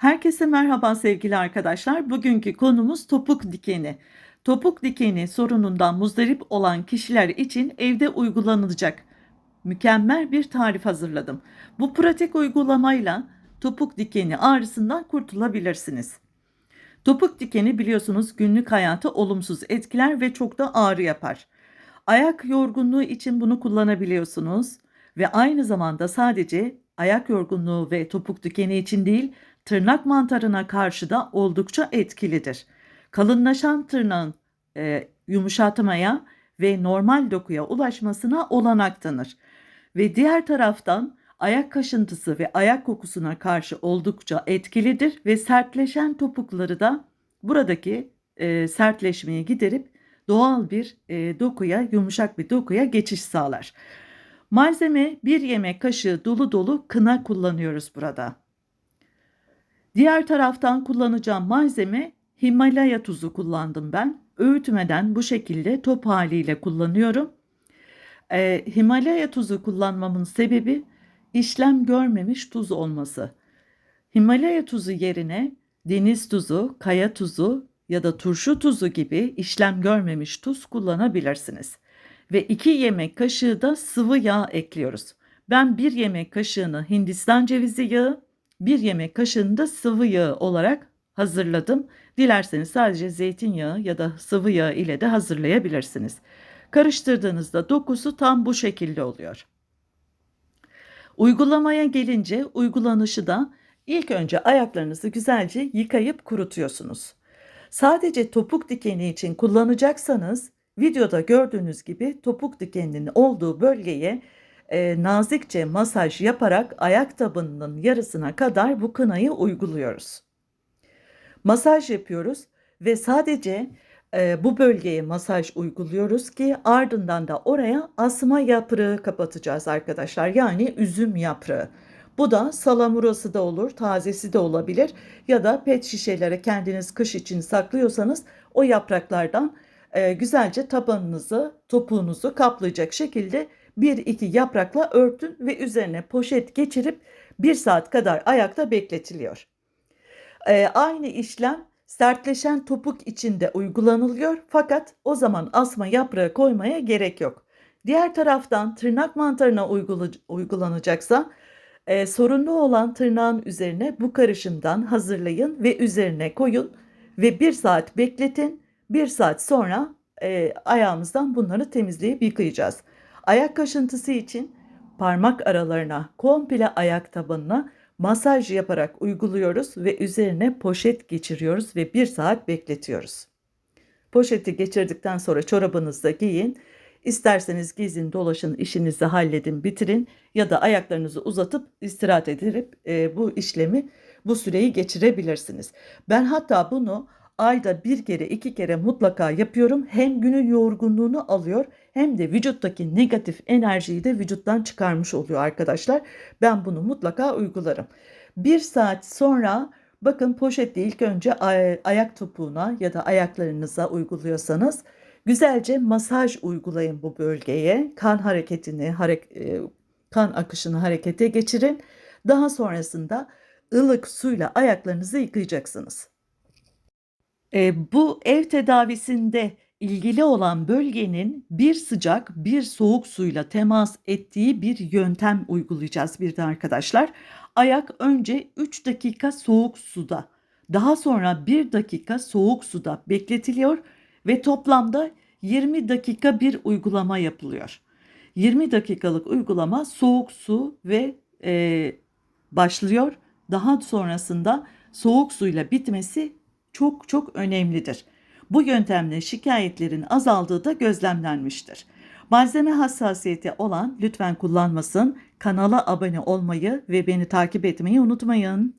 Herkese merhaba sevgili arkadaşlar. Bugünkü konumuz topuk dikeni. Topuk dikeni sorunundan muzdarip olan kişiler için evde uygulanılacak mükemmel bir tarif hazırladım. Bu pratik uygulamayla topuk dikeni ağrısından kurtulabilirsiniz. Topuk dikeni biliyorsunuz günlük hayatı olumsuz etkiler ve çok da ağrı yapar. Ayak yorgunluğu için bunu kullanabiliyorsunuz ve aynı zamanda sadece ayak yorgunluğu ve topuk dikeni için değil, tırnak mantarına karşı da oldukça etkilidir. Kalınlaşan tırnağın e, yumuşatmaya ve normal dokuya ulaşmasına olanak tanır. Ve diğer taraftan ayak kaşıntısı ve ayak kokusuna karşı oldukça etkilidir ve sertleşen topukları da buradaki e, sertleşmeyi giderip doğal bir e, dokuya, yumuşak bir dokuya geçiş sağlar. Malzeme bir yemek kaşığı dolu dolu kına kullanıyoruz burada. Diğer taraftan kullanacağım malzeme Himalaya tuzu kullandım ben. Öğütmeden bu şekilde top haliyle kullanıyorum. Ee, Himalaya tuzu kullanmamın sebebi işlem görmemiş tuz olması. Himalaya tuzu yerine deniz tuzu, kaya tuzu ya da turşu tuzu gibi işlem görmemiş tuz kullanabilirsiniz. Ve 2 yemek kaşığı da sıvı yağ ekliyoruz. Ben 1 yemek kaşığını Hindistan cevizi yağı, 1 yemek kaşığını da sıvı yağ olarak hazırladım. Dilerseniz sadece zeytinyağı ya da sıvı yağ ile de hazırlayabilirsiniz. Karıştırdığınızda dokusu tam bu şekilde oluyor. Uygulamaya gelince uygulanışı da ilk önce ayaklarınızı güzelce yıkayıp kurutuyorsunuz. Sadece topuk dikeni için kullanacaksanız videoda gördüğünüz gibi topuk dikeninin olduğu bölgeye e, nazikçe masaj yaparak ayak tabanının yarısına kadar bu kınayı uyguluyoruz. Masaj yapıyoruz ve sadece e, bu bölgeye masaj uyguluyoruz ki ardından da oraya asma yaprağı kapatacağız arkadaşlar. Yani üzüm yaprağı. Bu da salamurası da olur, tazesi de olabilir ya da pet şişelere kendiniz kış için saklıyorsanız o yapraklardan e, güzelce tabanınızı, topuğunuzu kaplayacak şekilde bir iki yaprakla örtün ve üzerine poşet geçirip bir saat kadar ayakta bekletiliyor. E, aynı işlem sertleşen topuk içinde uygulanılıyor fakat o zaman asma yaprağı koymaya gerek yok. Diğer taraftan tırnak mantarına uygulanacaksa e, sorunlu olan tırnağın üzerine bu karışımdan hazırlayın ve üzerine koyun ve bir saat bekletin. Bir saat sonra e, ayağımızdan bunları temizleyip yıkayacağız. Ayak kaşıntısı için parmak aralarına, komple ayak tabanına masaj yaparak uyguluyoruz ve üzerine poşet geçiriyoruz ve bir saat bekletiyoruz. Poşeti geçirdikten sonra çorabınızda giyin. İsterseniz gezin, dolaşın, işinizi halledin, bitirin ya da ayaklarınızı uzatıp istirahat edip e, bu işlemi, bu süreyi geçirebilirsiniz. Ben hatta bunu ayda bir kere iki kere mutlaka yapıyorum. Hem günün yorgunluğunu alıyor hem de vücuttaki negatif enerjiyi de vücuttan çıkarmış oluyor arkadaşlar. Ben bunu mutlaka uygularım. Bir saat sonra bakın poşeti ilk önce ay- ayak topuğuna ya da ayaklarınıza uyguluyorsanız güzelce masaj uygulayın bu bölgeye. Kan hareketini, harek e, kan akışını harekete geçirin. Daha sonrasında ılık suyla ayaklarınızı yıkayacaksınız. E, bu ev tedavisinde ilgili olan bölgenin bir sıcak bir soğuk suyla temas ettiği bir yöntem uygulayacağız bir de arkadaşlar. Ayak önce 3 dakika soğuk suda, daha sonra 1 dakika soğuk suda bekletiliyor ve toplamda 20 dakika bir uygulama yapılıyor. 20 dakikalık uygulama soğuk su ve e, başlıyor. Daha sonrasında soğuk suyla bitmesi çok çok önemlidir. Bu yöntemle şikayetlerin azaldığı da gözlemlenmiştir. Malzeme hassasiyeti olan lütfen kullanmasın. Kanala abone olmayı ve beni takip etmeyi unutmayın.